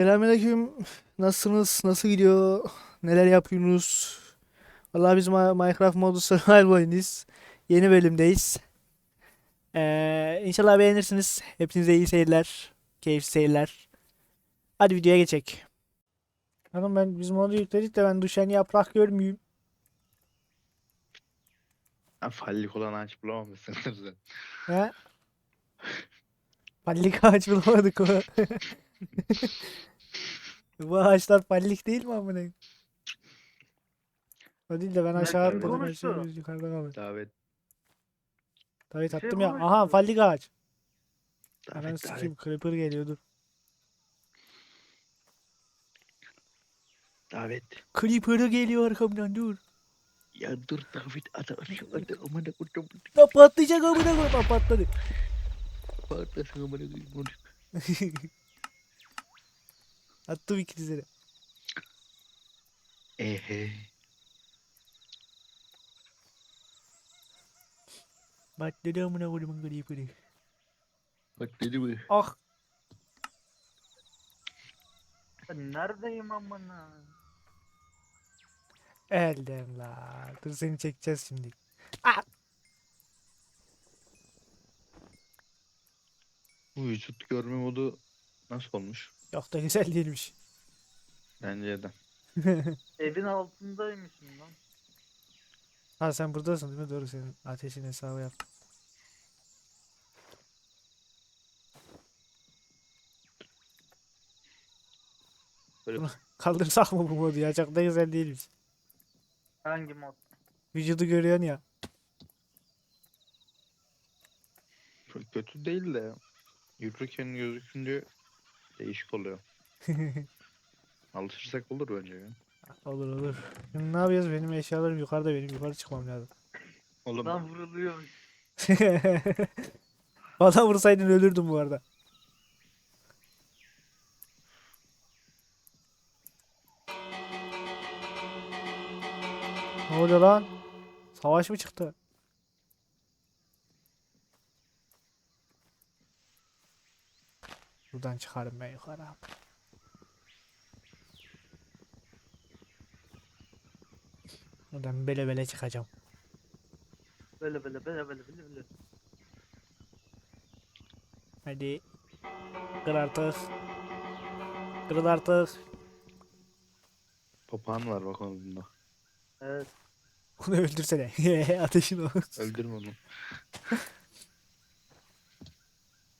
Selamünaleyküm. Nasılsınız? Nasıl gidiyor? Neler yapıyorsunuz? Vallahi biz Minecraft modu survival oyundayız. Yeni bölümdeyiz. Ee, inşallah beğenirsiniz. Hepinize iyi seyirler. Keyifli seyirler. Hadi videoya geçek. Hanım ben biz modu yükledik de ben düşen yaprak görmüyorum. Ha, fallik olan ağaç bulamamışsındır sen. He? Pallik ağaç bulamadık o. Bu ağaçlar pallik değil mi amına? O değil de ben aşağı kim atladım. konuştu? aşağı yukarıda kaldım. Davet, Davet şey attım ya. konuştu. Aha fallik ağaç. Hemen davet, sikeyim. davet, Creeper geliyordu. davet. Creeper geliyor arkamdan dur. Ya dur davet ada ada amına koydum. Ya patlayacak amına koyayım. Ha, patladı. Patlasın amına koydum. Attım de. Ehe. Patladı amına koyayım Creeper'ı. Bak dedi mi? Ah. Ben neredeyim amına? Elden la. Dur seni çekeceğiz şimdi. Bu vücut görme modu nasıl olmuş? Yok da güzel değilmiş. Bence de. Evin altındaymışım lan. Ha sen buradasın değil mi? Doğru senin ateşin hesabı yap. Böyle Bunu- Kaldırsak mı bu modu ya? Çok da güzel değilmiş. Hangi mod? Vücudu görüyorsun ya. çok kötü değil de yürürken gözükünce değişik oluyor. Alışırsak olur bence ya. Olur olur. Şimdi ne yapıyoruz? Benim eşyalarım yukarıda. Benim yukarı çıkmam lazım. Oğlum Lan vuruluyor. Bana vursaydın ölürdüm bu arada. Ne oluyor lan? Savaş mı çıktı? Buradan çıkarım ben yukarı. Buradan bele bele çıkacağım. Böyle böyle böyle böyle böyle böyle. Hadi. Kır artık. Kırıl artık. papağan var bak onun bunda. Evet. Onu öldürsene. Ateşin o. Öldürme onu.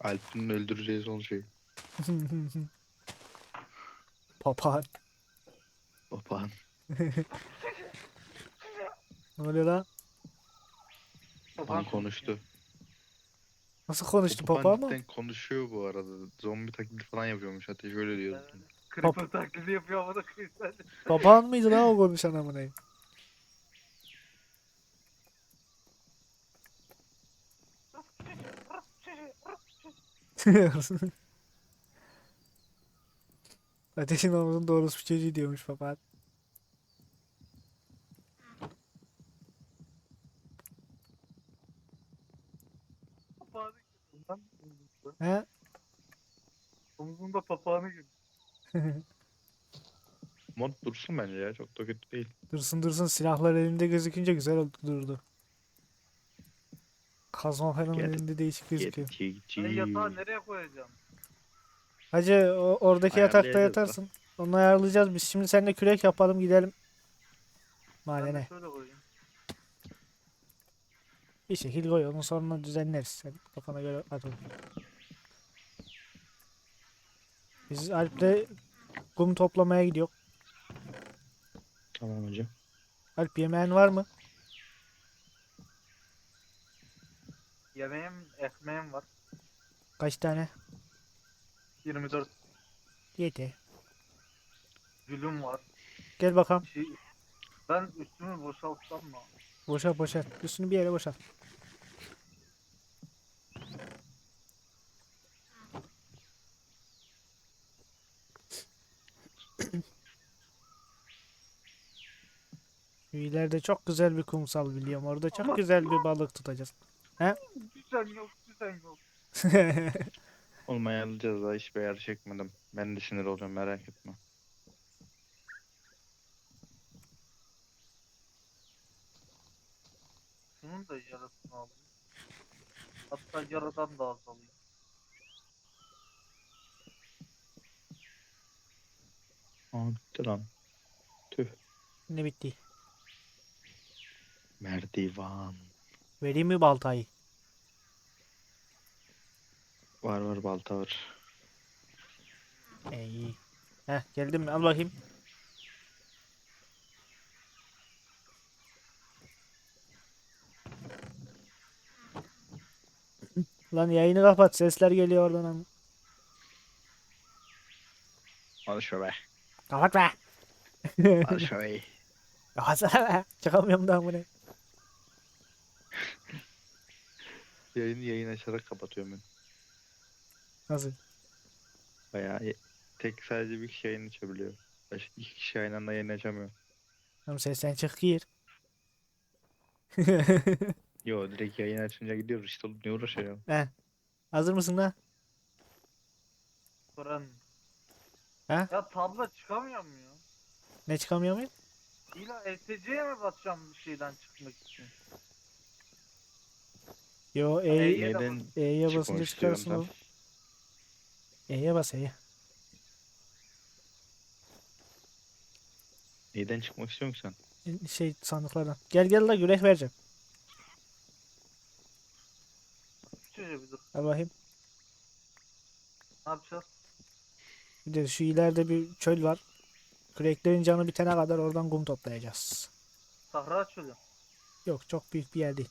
Alp'in öldüreceği son şey. Papağan. Papağan. Ne oluyor lan? Papağan konuştu. Nasıl konuştu Papağan mı? konuşuyor bu arada. Zombi taklidi falan yapıyormuş. Ateş öyle diyordu. Evet. Creeper taklidi yapıyor amına koyayım sen. Papağan mıydı lan o konuşan amına koyayım? Ateşin omuzun doğrusu bir çocuğu diyormuş lan. He? Omuzunda papağanı gibi. Mod dursun bence ya. Çok da kötü değil. Dursun dursun silahlar elinde gözükünce güzel oldu durdu. Kazma falan Gel- elinde değişik gözüküyor. Ben yatağı nereye koyacağım? Hacı o, oradaki yatakta Ayarlayacağız da. yatarsın. Onu ayarlayacağız biz. Şimdi seninle kürek yapalım gidelim. Madene. Bir şekil koy onu sonra düzenleriz. Sen kafana göre at onu. Biz Alp'le kum toplamaya gidiyor. Tamam hocam. Alp yemeğin var mı? Yemeğim, ekmeğim var. Kaç tane? 24 Yedi. gülüm var. Gel bakalım. Şey, ben üstümü boşaltsam mı? Boşalt boşalt. Üstünü bir yere boşalt. Şu İleride çok güzel bir kumsal biliyorum. Orada çok Ama- güzel bir balık tutacağız. Düzen yok, düzen yok. Oğlum ayarlayacağız daha hiçbir ayar çekmedim. Ben de sinir olacağım merak etme. Şunun da yarısını alayım. Hatta yarıdan da az alayım. Aa bitti lan. Tüh. Ne bitti? Merdivan. Vereyim mi baltayı? Var var balta var. E, iyi. Heh geldim? Al bakayım. Lan yayını kapat. Sesler geliyor oradan ama. Al şu be. Kapat be. Al şu be. Kapatsana be. Çıkamıyorum daha bu ne. Yayını yayın açarak kapatıyorum ben. Nasıl? Bayağı ye- tek sadece bir kişi yayın açabiliyor. Başka iki kişi aynı anda yayın açamıyor. Tamam sesten çık gir. Yo direkt yayın açınca gidiyoruz işte oğlum ne uğraşıyorsun? He. Hazır mısın lan? Fırın. Ha? Ya tabla çıkamıyor mu ya? Ne çıkamıyor muyum? İlla ESC'ye mi basacağım bir şeyden çıkmak için? Yo E'ye E, de Neden E'ye basınca çıkarsın sen? oğlum. E'ye bas E'ye. Neyden çıkmak istiyorsun ki sen? Şey sandıklardan. Gel gel la yürek vereceğim. Şöyle bir dur. Al bakayım. Ne yapacağız? Bir de şu ileride bir çöl var. Küreklerin canı bitene kadar oradan kum toplayacağız. Sahra çölü. Yok çok büyük bir yer değil.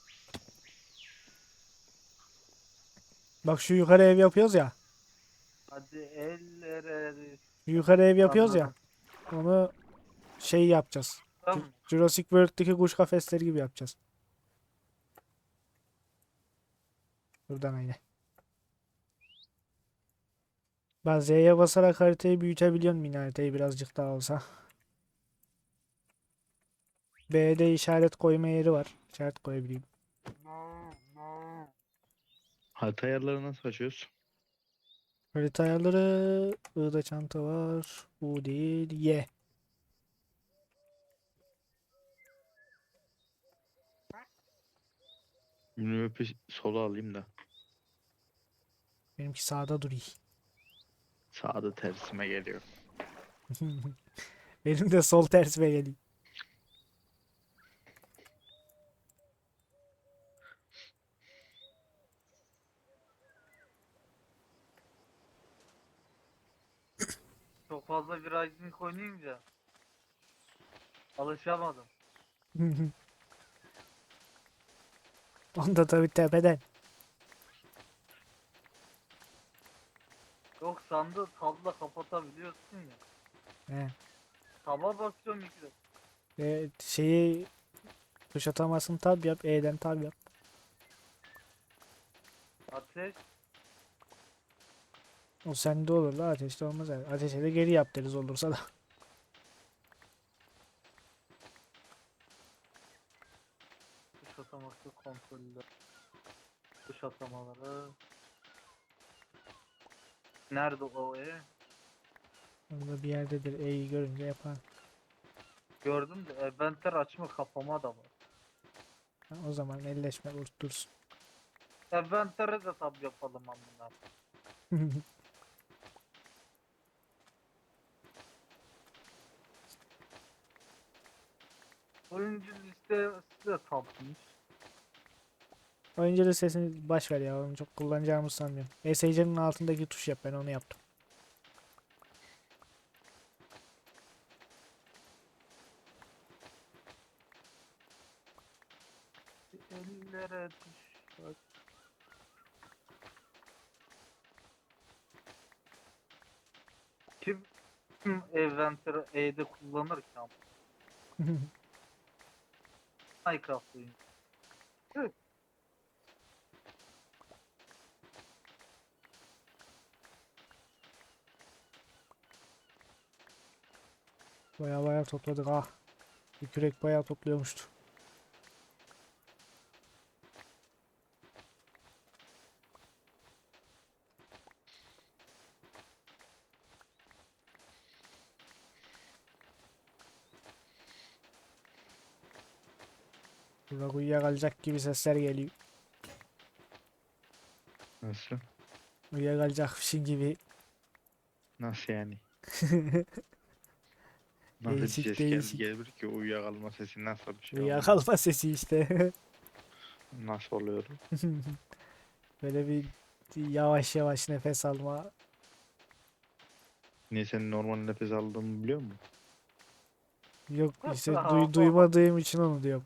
Bak şu yukarı ev yapıyoruz ya. Hadi ellere. Şu yukarı ev yapıyoruz ya. Onu şey yapacağız. Tamam. Jurassic World'deki kuş kafesleri gibi yapacağız. Buradan aynı. Ben Z'ye basarak haritayı büyütebiliyorum yine haritayı birazcık daha olsa. B'de işaret koyma yeri var. İşaret koyabileyim. Harita ayarları nasıl açıyoruz? Harita ayarları I'da çanta var. U değil. Y. Map'i sola alayım da. Benimki sağda duruyor. Sağda tersime geliyor. Benim de sol tersime geliyor. Fazla virajlık oynayınca alışamadım. Onda tabii tepeden. Yok sandığı tabla kapatabiliyorsun ya. He. Taba basıyorum de. Ve şeyi tuş atamasın tab yap. E'den tab yap. Ateş. O sende olur la ateşte olmaz. yani. Ateşe de geri yap deriz olursa da. Dış ataması kontroller. Dış atamaları. Nerede o e? Orada bir yerdedir. E'yi görünce yapar. Gördüm de eventer açma kapama da var. Ha, o zaman elleşme dursun. Eventere de tab yapalım amına. Oyuncu listesi de tabmış. Oyuncu sesini baş ver ya. Onu çok kullanacağımı sanmıyorum. ESC'nin altındaki tuş yap. Ben onu yaptım. Ellere düş. bak. Kim Eventer'ı E'de kullanır ki ama? Minecraft oyunu. Baya baya topladık ha. Bir kürek baya topluyormuştu. Burada uyuyakalacak gibi sesler geliyor. Nasıl? Uyuyakalacakmışın gibi. Nasıl yani? Nasıl bir Değişik, ses değişik. geldi gelir ki uyuyakalma sesi nasıl bir şey? Uyuyakalma sesi işte. Nasıl oluyor? Böyle bir yavaş yavaş nefes alma. Niye sen normal nefes aldığımı biliyor musun? Yok işte duy- duymadığım için onu diyorum.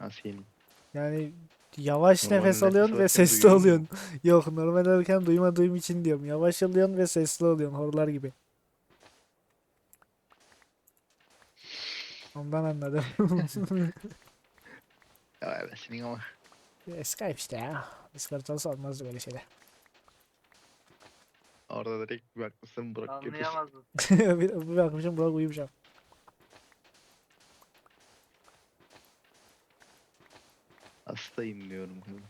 Nasıl yani? Yani yavaş Normal nefes alıyorsun ve sesli duyuyor musun? oluyorsun. Yok normal alırken duymadığım için diyorum. Yavaş alıyorsun ve sesli oluyorsun horlar gibi. Ondan anladım. Ya evet senin ama. E, Skype işte ya. Discord olsa olmazdı böyle şeyler. Orada direkt bir bakmışsın Burak. Anlayamazdın. bir, bir bakmışım Burak uyumuşum. Hastayım diyorum kızım.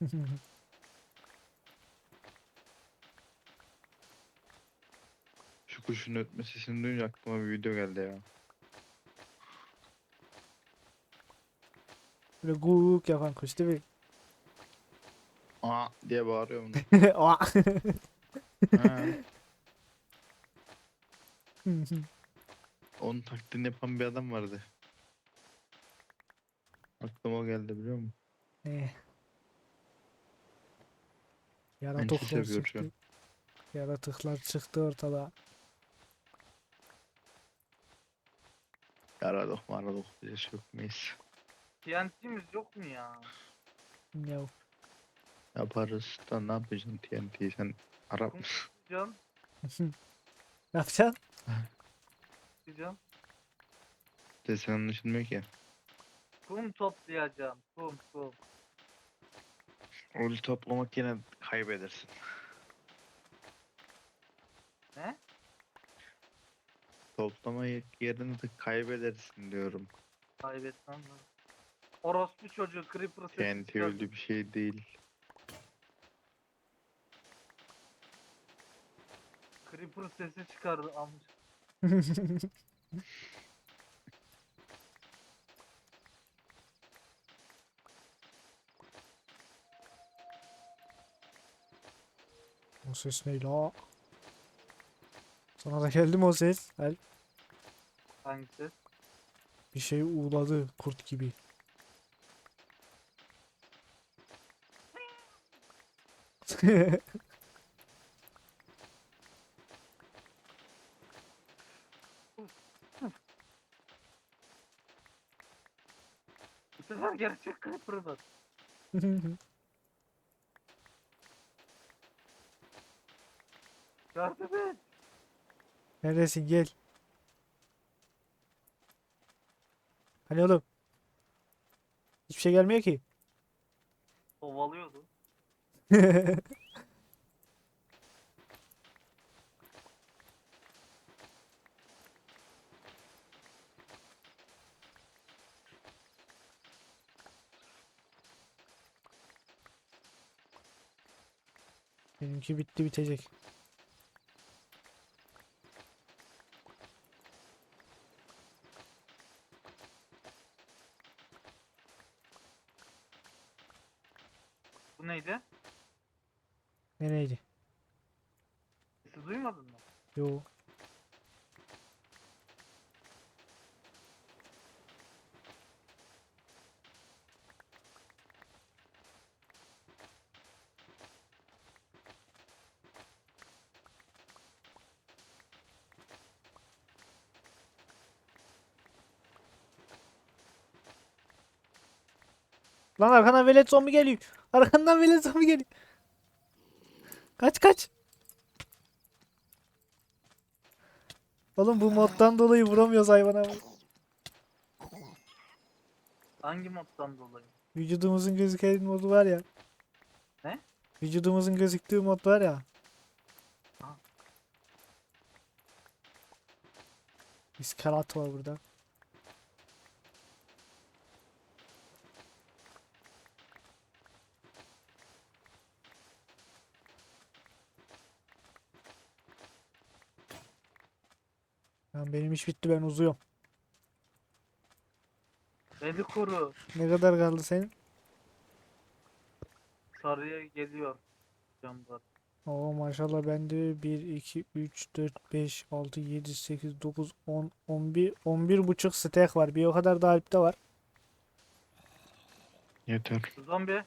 Şu kuşun ötme sesini duyunca aklıma bir video geldi ya. Böyle guk yapan kuş değil mi? Aa diye bağırıyorum. Oha. ha, onun taklidini yapan bir adam vardı. Aklıma geldi biliyor musun? Eh. Aynı Yaratıklar çıktı. an. Yaratıklar çıktı ortada. Aradık mı aradık diye şey yok neyse. TNT'miz yok mu ya? No. Yaparız da ne yapacaksın TNT'yi sen Arap mısın? tutacağım. Ne yapacaksın? Tutacağım. De sen anlaşılmıyor ki. Kum toplayacağım. Kum kum. Rolü toplamak yine kaybedersin. Ne? Toplama yerini de kaybedersin diyorum. Kaybetmem mi? Orospu çocuğu Creeper sesi çıkardı. öyle bir şey değil. Creeper sesi çıkardı amca. o ses ne la? Sana da geldi mi o ses? Al. Hangisi? Bir şey uğuladı kurt gibi. Bu sefer gerçek Creeper'ı Yardım et. Neredesin gel. Hani oğlum? Hiçbir şey gelmiyor ki. Kovalıyordu. Benimki bitti bitecek. Bu neydi? Nereydi? Sesi duymadın mı? Yo. Lan arkandan velet zombi geliyor. Arkandan velet zombi geliyor. Kaç kaç. Oğlum bu moddan dolayı vuramıyoruz hayvana. Hangi moddan dolayı? Vücudumuzun gözüken modu var ya. Ne? Vücudumuzun gözüktüğü mod var ya. Aha. İskalat var burada. Benim iş bitti ben uzuyorum. Beni koru. Ne kadar kaldı senin? Sarıya geliyor. Camlar. Oo maşallah bende 1, 2, 3, 4, 5, 6, 7, 8, 9, 10, 11, 11 buçuk stack var. Bir o kadar da Alp'te var. Yeter. Zombi.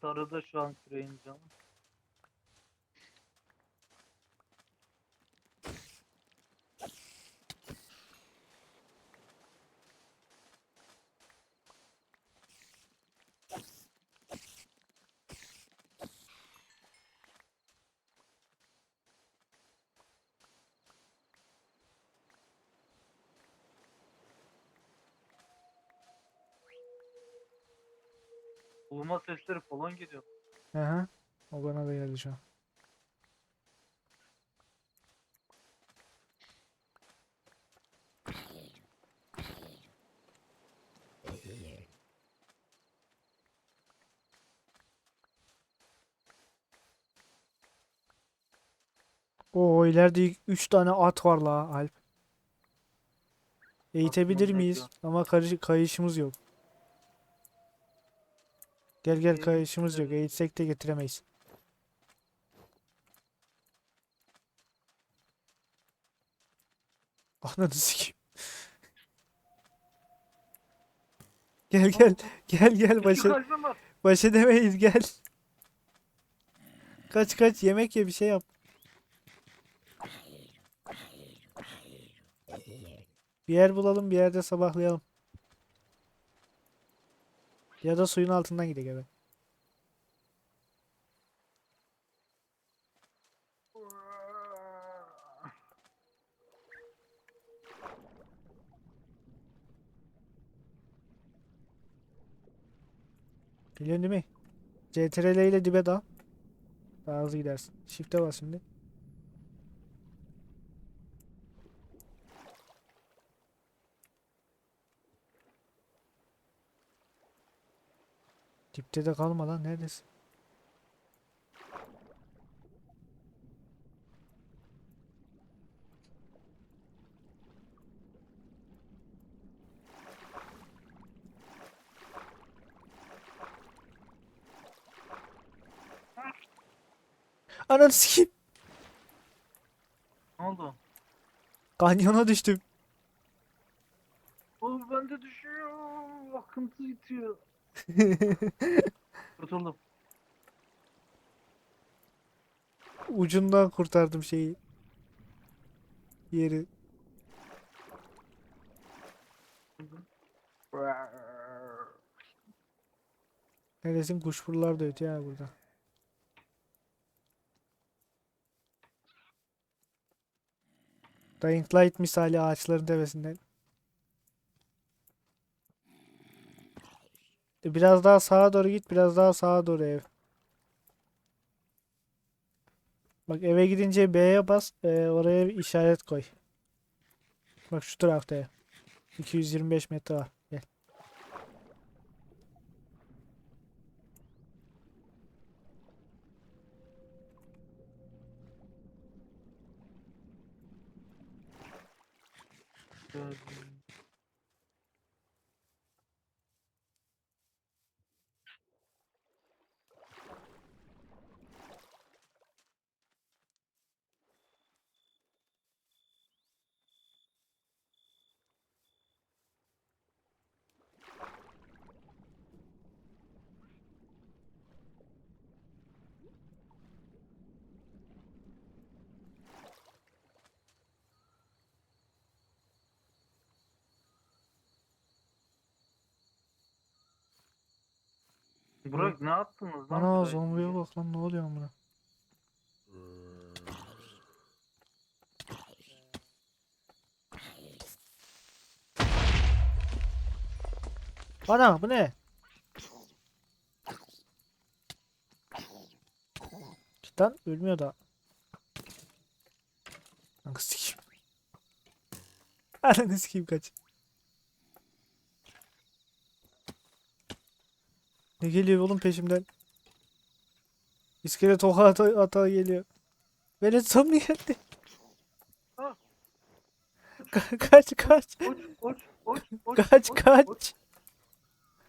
Sarıda şu an küreğin canı. Bulma sesleri falan geliyor. Aha. O bana da geldi şu an. Oo ileride 3 tane at var la Alp. Eğitebilir miyiz? Ama karı- kayışımız yok. Gel gel Eğit- kayışımız yok. Eğitsek de getiremeyiz. Ananı sikeyim. Gel gel. Gel gel Küçük başı hayvan var. baş edemeyiz gel. Kaç kaç yemek ye bir şey yap. Bir yer bulalım bir yerde sabahlayalım. Ya da suyun altından gidelim eve. Biliyorsun değil mi? CTRL ile dibe dal. Daha hızlı gidersin. Shift'e bas şimdi. Dipte de kalma lan neredesin? Ananı sikeyim. Ne oldu? Kanyona düştüm. O bende düşüyor. Akıntı itiyor. Kurtuldum. Ucundan kurtardım şeyi. Yeri. Neredesin? Kuşburlar da ötüyor ya burada. Dying Light misali ağaçların tepesinden. Biraz daha sağa doğru git, biraz daha sağa doğru ev. Bak eve gidince B'ye bas, e, oraya bir işaret koy. Bak şu tarafta ev. 225 metre var. Gel. Burak ne yaptınız lan? Ana zombiye bak lan ne oluyor amına. Ana bu ne? Cidden ölmüyor da. Kanka sikeyim. Ananı sikeyim kaç. Ne geliyor oğlum peşimden? İskelet oha ata, ata geliyor. Velet zombi geldi. Ah. Ka- kaç kaç. Koç koç koç koç. Kaç koç, kaç. koç.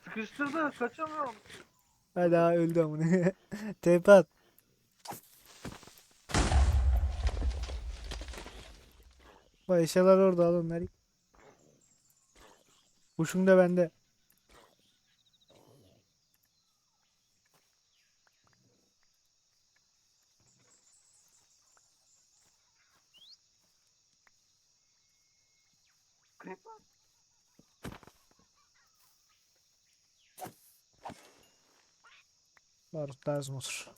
Sıkıştırdı kaçamıyorum. Hadi ha öldü amına. Tepe at. Vay eşyalar orada al onları. Kuşum da bende. Barut lazım olur.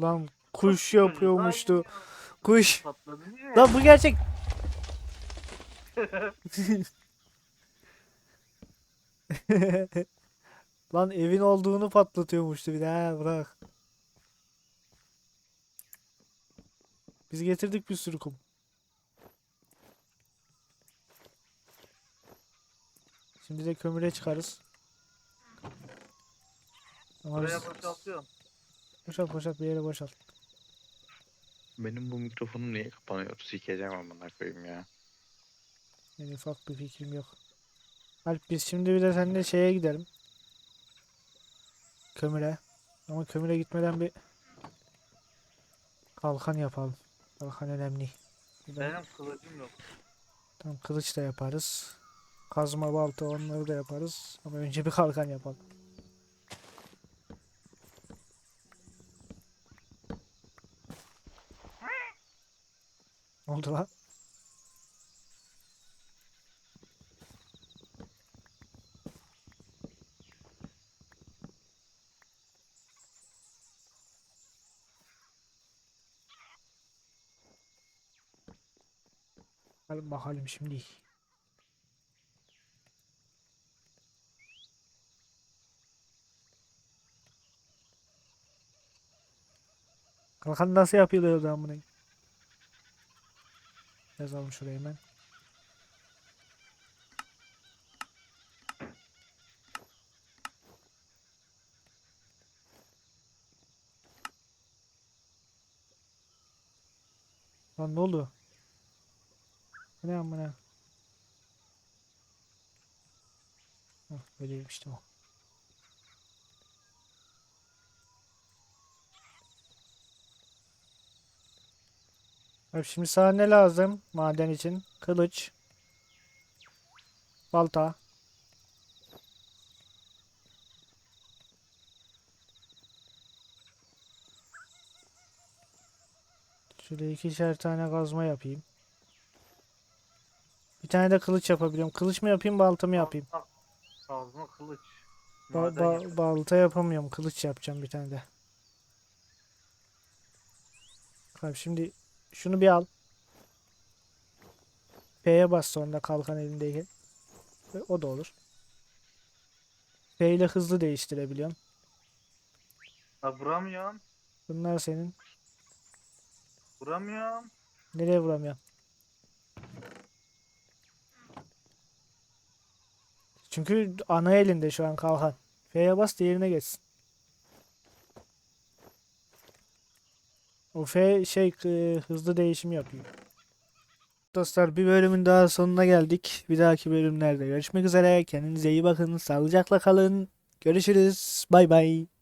Lan kuş yapıyormuştu. Kuş. Lan bu gerçek. Lan evin olduğunu patlatıyormuştu bir de ha bırak. Biz getirdik bir sürü kum. Şimdi de kömüre çıkarız. Ama Buraya biz- boşaltıyorum. boşalt boşalt bir yere boşalt. Benim bu mikrofonum niye kapanıyor? Sikeceğim amına koyayım ya. En ufak bir fikrim yok. Alp biz şimdi bir de seninle şeye gidelim. Kömüre. Ama kömüre gitmeden bir kalkan yapalım. Kalkan önemli. Bir de Benim kılıcım yok. tam kılıç da yaparız. Kazma balta onları da yaparız. Ama önce bir kalkan yapalım. Ne oldu lan? Bakalım bakalım şimdi. Kalkan nasıl yapılıyor lan bunu? Yazalım şuraya hemen. Lan ne oldu? Ne amına? Hah, böyleymiş tamam. Abi şimdi sana ne lazım maden için? Kılıç. Balta. Şöyle ikişer tane kazma yapayım. Bir tane de kılıç yapabiliyorum. Kılıç mı yapayım, balta mı yapayım? Kazma kılıç. Ba- ba- balta yapamıyorum. Kılıç yapacağım bir tane de. Abi şimdi şunu bir al. P'ye bas sonra kalkan elindeyken. Ve O da olur. P ile hızlı değiştirebiliyorsun. Ha vuramıyorum. Bunlar senin. Vuramıyorum. Nereye vuramıyorsun? Çünkü ana elinde şu an kalkan. F'ye bas diğerine geçsin. O F şey hızlı değişim yapıyor. Dostlar bir bölümün daha sonuna geldik. Bir dahaki bölümlerde görüşmek üzere. Kendinize iyi bakın. Sağlıcakla kalın. Görüşürüz. Bay bay.